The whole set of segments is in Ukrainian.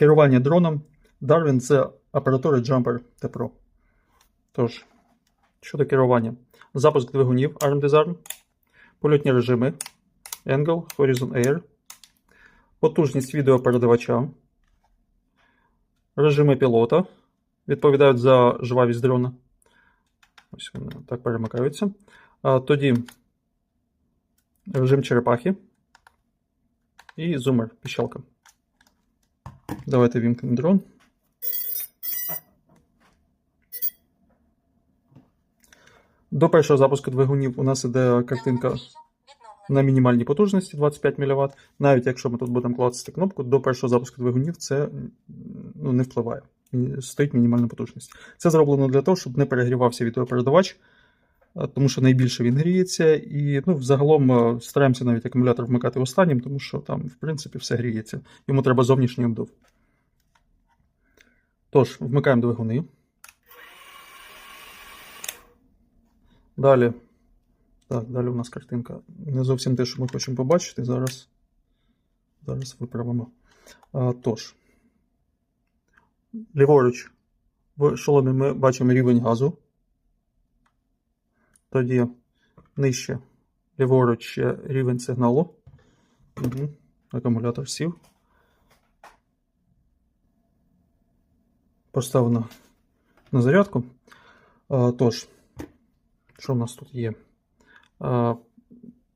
Керування дроном Darwin з апаратури Jumper T Pro. Тож, щодо керування. Запуск двигунів Arm Disarm, польотні режими Angle, Horizon Air, потужність відеопередавача, режими пілота відповідають за жвавість дрона. Ось вони так перемикаються. А, тоді режим черепахи і зумер, піщалка. Давайте вімкнемо дрон. До першого запуску двигунів у нас іде картинка на мінімальній потужності 25 мВт. Навіть якщо ми тут будемо клацати кнопку, до першого запуску двигунів це ну, не впливає. Стоїть мінімальна потужність. Це зроблено для того, щоб не перегрівався відеопередавач, тому що найбільше він гріється, і ну, взагалом а, стараємося навіть акумулятор вмикати останнім, тому що там, в принципі, все гріється. Йому треба зовнішній обдув. Тож, вмикаємо двигуни. Далі. Так, далі у нас картинка. Не зовсім те, що ми хочемо побачити. Зараз, зараз виправимо. А, тож, ліворуч в шоломі ми бачимо рівень газу. Тоді нижче ліворуч е, рівень сигналу. Угу. Акумулятор сів. Поставлено на зарядку. А, тож, що в нас тут є? А,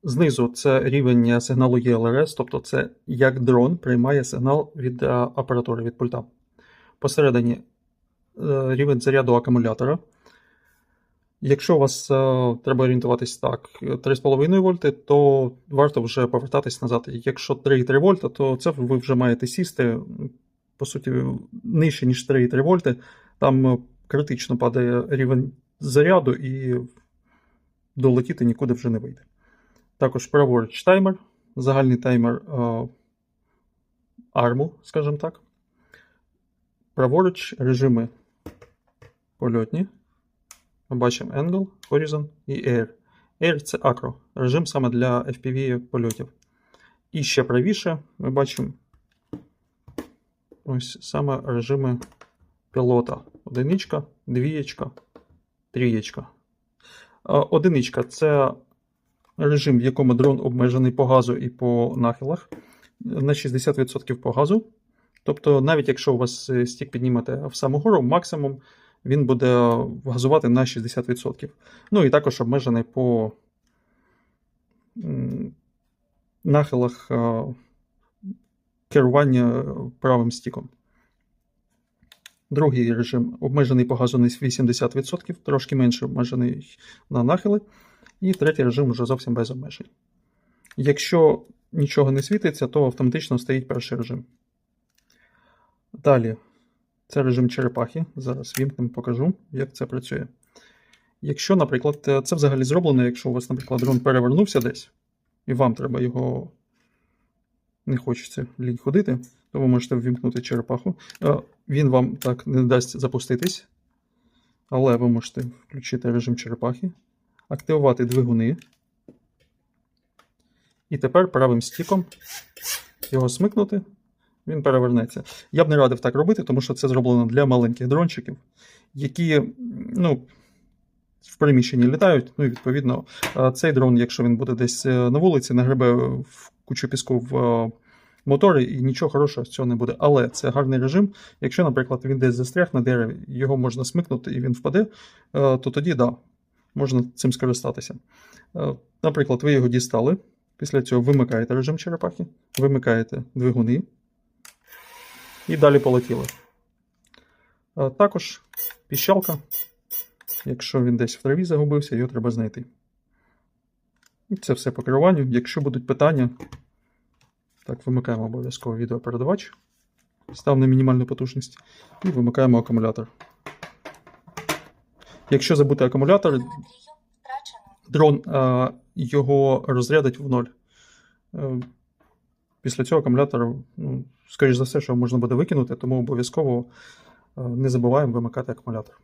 Знизу це рівень сигналу ELRS, тобто це як дрон приймає сигнал від апаратури від пульта. Посередині е, рівень заряду акумулятора. Якщо у вас е, треба орієнтуватись так, 3,5 вольти, то варто вже повертатись назад. Якщо 3,3 вольта, то це ви вже маєте сісти, по суті, нижче, ніж 3,3 вольти. Там е, критично падає рівень заряду і долетіти нікуди вже не вийде. Також праворуч таймер, загальний таймер е, арму, скажімо так. Праворуч режими польотні. Ми бачимо Angle, Horizon і Air. Air це акро, режим саме для FPV польотів. І ще правіше ми бачимо ось саме режими пілота. Одиничка, двієчка, трієчка. Одиничка це режим, в якому дрон обмежений по газу і по нахилах на 60% по газу. Тобто, навіть якщо у вас е, стік піднімете в саму гору, максимум він буде газувати на 60%. Ну і також обмежений по нахилах е, керування правим стіком. Другий режим обмежений по газу на 80%, трошки менше обмежений на нахили. І третій режим вже зовсім без обмежень. Якщо нічого не світиться, то автоматично стоїть перший режим. Далі, це режим черепахи. Зараз вімкнемо, покажу, як це працює. Якщо, наприклад, це взагалі зроблено, якщо у вас, наприклад, дрон перевернувся десь, і вам треба його не хочеться лінь ходити, то ви можете ввімкнути черепаху. Е, Він вам так не дасть запуститись, але ви можете включити режим черепахи, активувати двигуни. І тепер правим стіком його смикнути, він перевернеться. Я б не радив так робити, тому що це зроблено для маленьких дрончиків, які ну, в приміщенні літають. Ну і відповідно, е, цей дрон, якщо він буде десь е, на вулиці, нагребе в кучу піску в е, мотори, і нічого хорошого з цього не буде. Але це гарний режим. Якщо, наприклад, він десь застряг на дереві, його можна смикнути і він впаде, то тоді да, можна цим скористатися. Наприклад, ви його дістали. Після цього вимикаєте режим черепахи, вимикаєте двигуни і далі полетіли. Е, Також піщалка. Якщо він десь в траві загубився, його треба знайти. Це все по керуванню. Якщо будуть питання, так, вимикаємо обов'язково відеопередавач. Став на мінімальну потужність. І вимикаємо акумулятор. Якщо забути акумулятор, дрон е, його розрядить в ноль. Після цього акумулятор, ну, скоріш за все, що можна буде викинути, тому обов'язково е, не забуваємо вимикати акумулятор.